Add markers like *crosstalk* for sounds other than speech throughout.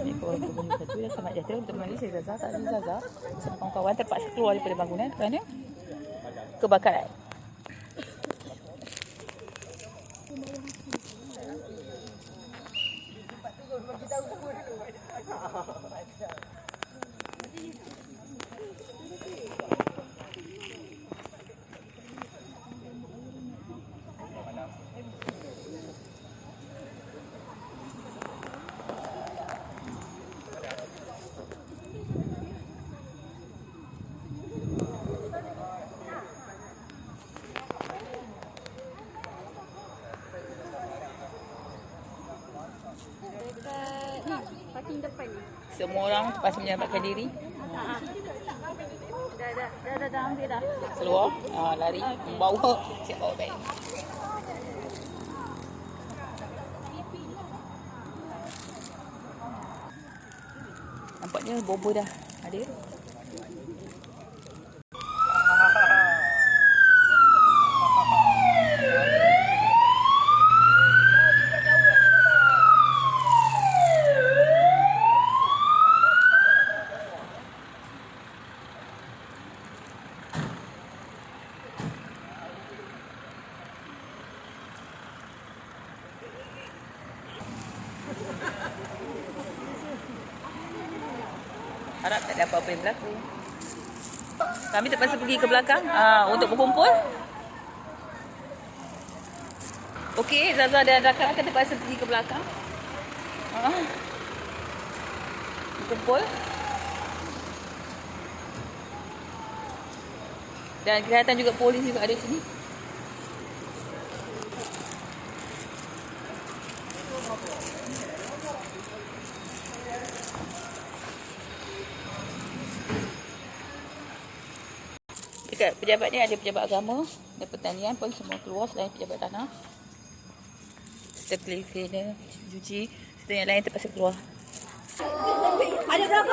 Ni kawan berbunyi satu ya selamat sejahtera untuk kembali saya Zaza tak ada Zaza kawan-kawan terpaksa keluar daripada bangunan kerana kebakaran. Semua orang terpaksa menyelamatkan diri. Dah dah dah dah, ambil dah. Keluar, ah, lari, membawa siap bawa beg. Nampaknya bobo dah ada. Harap tak ada apa-apa yang berlaku. Kami terpaksa pergi ke belakang uh, untuk berkumpul. Okey, Zaza dan rakan akan terpaksa pergi ke belakang. Uh, berkumpul. Dan kelihatan juga polis juga ada sini. Dekat pejabat ni ada pejabat agama dan pertanian pun semua keluar selain pejabat tanah. Serta cleaner, cuci, serta yang lain terpaksa keluar. Ada berapa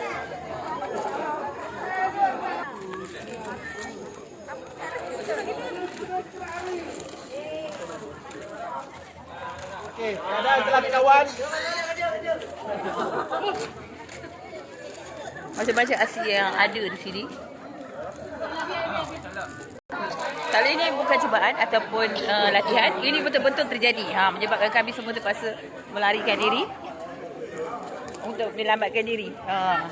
Okey, keadaan telah kawan. Macam-macam aksi yang ada di sini. Kali ini bukan cubaan ataupun uh, latihan. Ini betul-betul terjadi. Ha, menyebabkan kami semua terpaksa melarikan diri untuk menyelamatkan diri. Ha.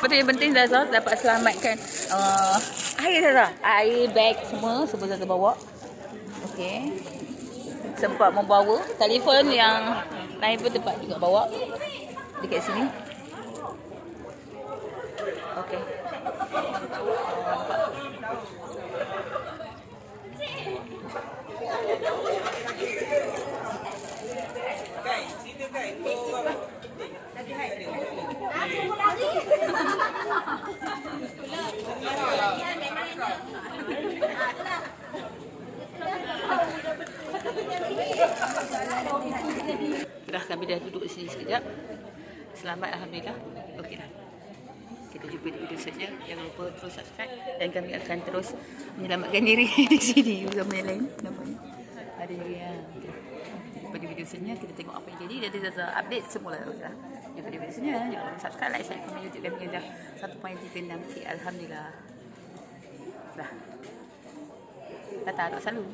Betul yang penting Zaza dapat selamatkan uh, air Zaza. Air, beg semua. Semua Zaza bawa. Okey. Sempat membawa. Telefon yang lain pun tempat juga bawa. Dekat sini. Okey. *laughs* Dah kami dah duduk di sini sekejap. Selamat Alhamdulillah. Okey dah. Kita jumpa di video seterusnya. Jangan lupa terus subscribe. Dan kami akan terus menyelamatkan diri *laughs* di sini. Bersama yang lain namanya. Ada yang okay. Pada video seterusnya kita tengok apa yang jadi. Kita Zaza update semula. Okey dah. Jumpa di video seterusnya. Jangan lupa subscribe, like, share, komen YouTube dan mengejar 1.36k. Alhamdulillah. Dah. Kata tak selalu.